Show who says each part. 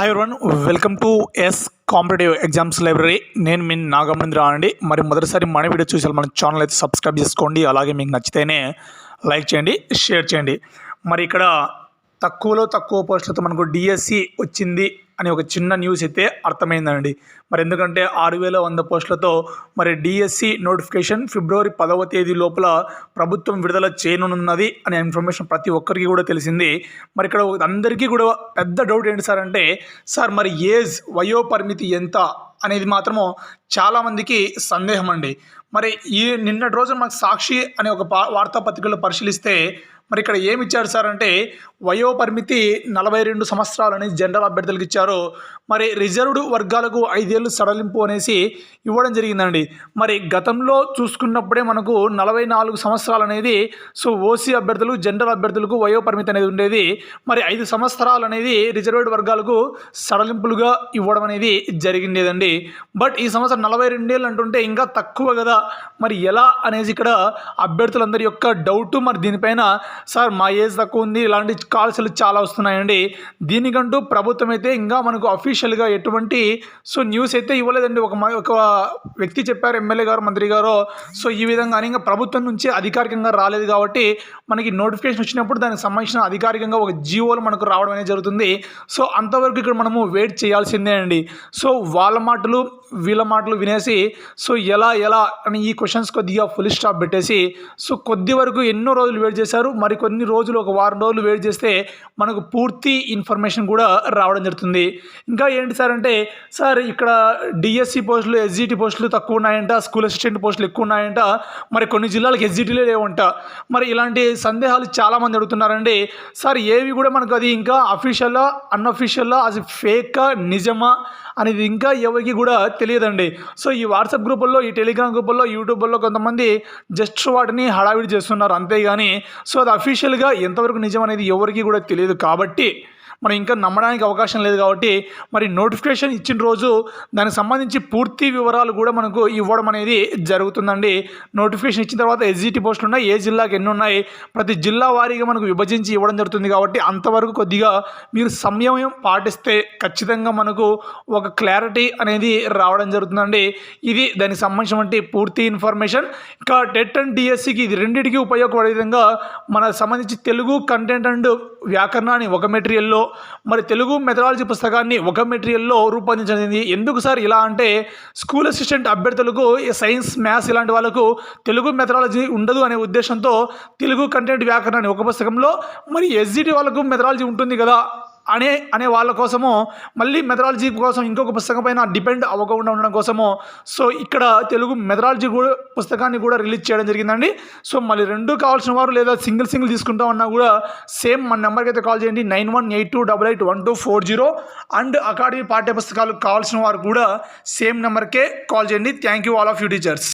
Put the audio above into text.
Speaker 1: Hi one welcome to S competitive exams library నేను మీ నాగమేంద్ర అండి మరి మొదటిసారి మన వీడియో చూసారు మన ఛానల్ అయితే సబ్స్క్రైబ్ చేసుకోండి. అలాగే మీకు నచ్చితేనే లైక్ చేయండి షేర్ చేయండి. మరి ఇక్కడ తక్కువలో తక్కువ పోస్టులతో మనకు డిఎస్సి వచ్చింది అని ఒక చిన్న న్యూస్ అయితే అర్థమైందండి. మరి ఎందుకంటే ఆరు వేల వంద పోస్టులతో మరి డిఎస్సి నోటిఫికేషన్ ఫిబ్రవరి పదవ తేదీ లోపల ప్రభుత్వం విడుదల చేయనున్నది అనే ఇన్ఫర్మేషన్ ప్రతి ఒక్కరికి కూడా తెలిసింది. మరి ఇక్కడ అందరికీ కూడా పెద్ద డౌట్ ఏంటి సార్ అంటే సార్ మరి ఏజ్ వయో పరిమితి ఎంత అనేది మాత్రము చాలామందికి సందేహం అండి. మరి ఈ నిన్నటి రోజు మనకు సాక్షి అనే ఒక వార్తాపత్రికలో పరిశీలిస్తే మరి ఇక్కడ ఏమి ఇచ్చారు సార్ అంటే వయో పరిమితి నలభై రెండు సంవత్సరాలని జనరల్ అభ్యర్థులకు ఇచ్చారు. మరి రిజర్వ్డ్ వర్గాలకు ఐదేళ్ళు సడలింపు అనేసి ఇవ్వడం జరిగిందండి. మరి గతంలో చూసుకున్నప్పుడే మనకు నలభై నాలుగు సంవత్సరాలు అనేది సో ఓసీ అభ్యర్థులు జనరల్ అభ్యర్థులకు వయో పరిమితి అనేది ఉండేది. మరి ఐదు సంవత్సరాలు అనేది రిజర్వ్డ్ వర్గాలకు సడలింపులుగా ఇవ్వడం అనేది జరిగిండేదండి. బట్ ఈ సంవత్సరం నలభై రెండేళ్ళు అంటుంటే ఇంకా తక్కువ కదా. మరి ఎలా అనేసి ఇక్కడ అభ్యర్థులందరి యొక్క డౌట్ మరి దీనిపైన సార్ మా ఏజ్ తక్కువ ఉంది ఇలాంటి కాల్స్లు చాలా వస్తున్నాయండి. దీనికంటూ ప్రభుత్వం అయితే ఇంకా మనకు అఫీషియల్గా ఎటువంటి సో న్యూస్ అయితే ఇవ్వలేదండి. ఒక ఒక వ్యక్తి చెప్పారు ఎమ్మెల్యే గారు మంత్రి గారు. సో ఈ విధంగా ఇంకా ప్రభుత్వం నుంచి అధికారికంగా రాలేదు కాబట్టి మనకి నోటిఫికేషన్ వచ్చినప్పుడు దానికి సంబంధించిన అధికారికంగా ఒక జీవోలు మనకు రావడం అనేది జరుగుతుంది. సో అంతవరకు ఇక్కడ మనము వెయిట్ చేయాల్సిందే అండి. సో వాళ్ళ మాటలు వీళ్ళ మాటలు వినేసి సో ఎలా ఎలా అని ఈ క్వశ్చన్స్ కొద్దిగా ఫుల్ స్టాప్ పెట్టేసి సో కొద్ది వరకు ఎన్నో రోజులు వెయిట్ చేశారు. మరి కొన్ని రోజులు ఒక వారం రోజులు వెయిట్ చేస్తే మనకు పూర్తి ఇన్ఫర్మేషన్ కూడా రావడం జరుగుతుంది. ఇంకా ఏంటి సార్ అంటే సార్ ఇక్కడ డిఎస్సి పోస్టులు ఎస్జిటి పోస్టులు తక్కువ ఉన్నాయంట స్కూల్ అసిస్టెంట్ పోస్టులు ఎక్కువ ఉన్నాయంట మరి కొన్ని జిల్లాలకు ఎస్జిటీలే లేవంట. మరి ఇలాంటి సందేహాలు చాలామంది అడుగుతున్నారండి. సార్ ఏవి కూడా మనకు అది ఇంకా అఫీషియల్లా అన్అఫీషియల్లా అది ఫేకా నిజమా అనేది ఇంకా ఎవరికి కూడా తెలియదండి. సో ఈ వాట్సాప్ గ్రూపుల్లో ఈ టెలిగ్రామ్ గ్రూపుల్లో యూట్యూబ్లో కొంతమంది జస్ట్ వాటిని హడావిడి చేస్తున్నారు అంతేగాని సో అది అఫీషియల్గా ఎంతవరకు నిజం అనేది ఎవరికి కూడా తెలియదు కాబట్టి మనం ఇంకా నమ్మడానికి అవకాశం లేదు కాబట్టి మరి నోటిఫికేషన్ ఇచ్చిన రోజు దానికి సంబంధించి పూర్తి వివరాలు కూడా మనకు ఇవ్వడం అనేది జరుగుతుందండి. నోటిఫికేషన్ ఇచ్చిన తర్వాత ఎస్జిటి పోస్టులు ఉన్నాయి ఏ జిల్లాకి ఎన్ని ఉన్నాయి ప్రతి జిల్లా వారీగా మనకు విభజించి ఇవ్వడం జరుగుతుంది కాబట్టి అంతవరకు కొద్దిగా మీరు సమయం పాటిస్తే ఖచ్చితంగా మనకు ఒక క్లారిటీ అనేది రావడం జరుగుతుందండి. ఇది దానికి సంబంధించినటువంటి పూర్తి ఇన్ఫర్మేషన్. ఇంకా టెట్ అండ్ డిఎస్సికి ఇది రెండింటికి ఉపయోగపడే విధంగా మన సంబంధించి తెలుగు కంటెంట్ అండ్ వ్యాకరణాన్ని ఒక మెటీరియల్లో మరి తెలుగు మెథడాలజీ పుస్తకాన్ని ఒక మెటీరియల్లో రూపొందించింది ఎందుకు సార్ ఇలా అంటే స్కూల్ అసిస్టెంట్ అభ్యర్థులకు సైన్స్ మ్యాథ్స్ ఇలాంటి వాళ్ళకు తెలుగు మెథడాలజీ ఉండదు అనే ఉద్దేశంతో తెలుగు కంటెంట్ వ్యాకరణాన్ని ఒక పుస్తకంలో మరి ఎస్జిటి వాళ్ళకు మెథడాలజీ ఉంటుంది కదా. అనే అనే వాళ్ళ కోసము మళ్ళీ మెథడాలజీ కోసం ఇంకొక పుస్తకం పైన డిపెండ్ అవ్వకుండా ఉండడం కోసము సో ఇక్కడ తెలుగు మెథడాలజీ కూడా పుస్తకాన్ని కూడా రిలీజ్ చేయడం జరిగిందండి. సో మళ్ళీ రెండు కావాల్సిన వారు లేదా సింగిల్ సింగిల్ తీసుకుంటామన్నా కూడా సేమ్ మన నెంబర్కి అయితే కాల్ చేయండి. Nine one eight two double eight one two four zero. And academy పాఠ్య పుస్తకాలు కావాల్సిన వారు కూడా సేమ్ నెంబర్కే కాల్ చేయండి. Thank you all of you teachers.